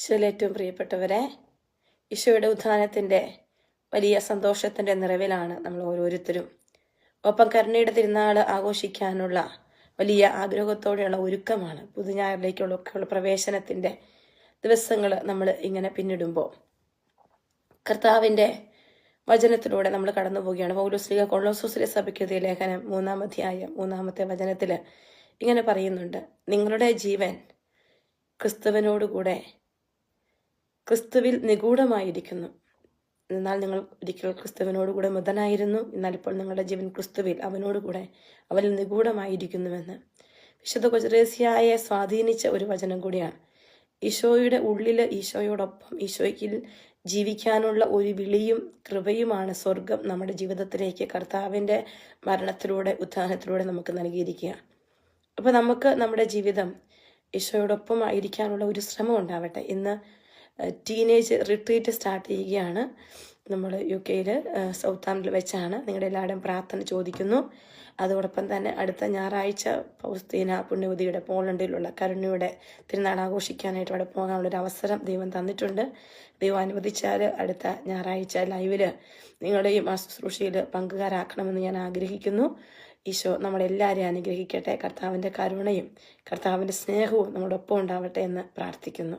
ഈശോയിൽ ഏറ്റവും പ്രിയപ്പെട്ടവരെ ഈശോയുടെ ഉത്ഥാനത്തിന്റെ വലിയ സന്തോഷത്തിന്റെ നിറവിലാണ് നമ്മൾ ഓരോരുത്തരും. ഒപ്പം കരുണയുടെ തിരുനാൾ ആഘോഷിക്കാനുള്ള വലിയ ആഗ്രഹത്തോടെയുള്ള ഒരുക്കമാണ് പുതുഞായറിലേക്കുള്ള ഒക്കെയുള്ള പ്രവേശനത്തിന്റെ ദിവസങ്ങൾ നമ്മൾ ഇങ്ങനെ പിന്നിടുമ്പോൾ. കർത്താവിന്റെ വചനത്തിലൂടെ നമ്മൾ കടന്നു പോവുകയാണ്. പൗലോസ്ലിക കൊള്ളോസൂസിലെ സഭയ്ക്കെതിരെ ലേഖനം മൂന്നാം അധ്യായം മൂന്നാമത്തെ വചനത്തിൽ ഇങ്ങനെ പറയുന്നുണ്ട്. നിങ്ങളുടെ ജീവൻ ക്രിസ്തുവിനോടുകൂടെ ക്രിസ്തുവിൽ നിഗൂഢമായിരിക്കുന്നു. എന്നാൽ നിങ്ങൾ ഒരിക്കൽ ക്രിസ്തുവിനോടുകൂടെ മൃതനായിരുന്നു. എന്നാൽ ഇപ്പോൾ നിങ്ങളുടെ ജീവൻ ക്രിസ്തുവിൽ അവനോടുകൂടെ അവനിൽ നിഗൂഢമായിരിക്കുന്നുവെന്ന്. വിശുദ്ധ കൊജറേസിയായെ സ്വാധീനിച്ച ഒരു വചനം കൂടിയാണ്. ഈശോയുടെ ഉള്ളിൽ ഈശോയോടൊപ്പം ഈശോയ്ക്കിൽ ജീവിക്കാനുള്ള ഒരു വിളിയും കൃപയുമാണ് സ്വർഗം നമ്മുടെ ജീവിതത്തിലേക്ക് കർത്താവിന്റെ മരണത്തിലൂടെ ഉത്ഥാനത്തിലൂടെ നമുക്ക് നൽകിയിരിക്കുക. അപ്പോൾ നമുക്ക് നമ്മുടെ ജീവിതം ഈശോയോടൊപ്പം ആയിരിക്കാനുള്ള ഒരു ശ്രമം ഉണ്ടാവട്ടെ. ഇന്ന് ടീനേജ് റിട്രീറ്റ് സ്റ്റാർട്ട് ചെയ്യുകയാണ്. നമ്മൾ യു കെയിൽ സൗത്ത് ആംഡിൽ വെച്ചാണ് നിങ്ങളുടെ എല്ലാവരും പ്രാർത്ഥന ചോദിക്കുന്നു. അതോടൊപ്പം തന്നെ അടുത്ത ഞായറാഴ്ച പൗസ്തീന പുണ്യവതിയുടെ പോളണ്ടിലുള്ള കരുണയുടെ തിരുനാൾ ആഘോഷിക്കാനായിട്ട് അവിടെ പോകാനുള്ളൊരു അവസരം ദൈവം തന്നിട്ടുണ്ട്. ദൈവം അനുവദിച്ചാൽ അടുത്ത ഞായറാഴ്ച ലൈവിൽ നിങ്ങളുടെയും ആ ശുശ്രൂഷയിൽ പങ്കുകാരാക്കണമെന്ന് ഞാൻ ആഗ്രഹിക്കുന്നു. ഈശോ നമ്മളെല്ലാവരെയും അനുഗ്രഹിക്കട്ടെ. കർത്താവിന്റെ കരുണയും കർത്താവിന്റെ സ്നേഹവും നമ്മുടെ ഒപ്പം ഉണ്ടാവട്ടെ എന്ന് പ്രാർത്ഥിക്കുന്നു.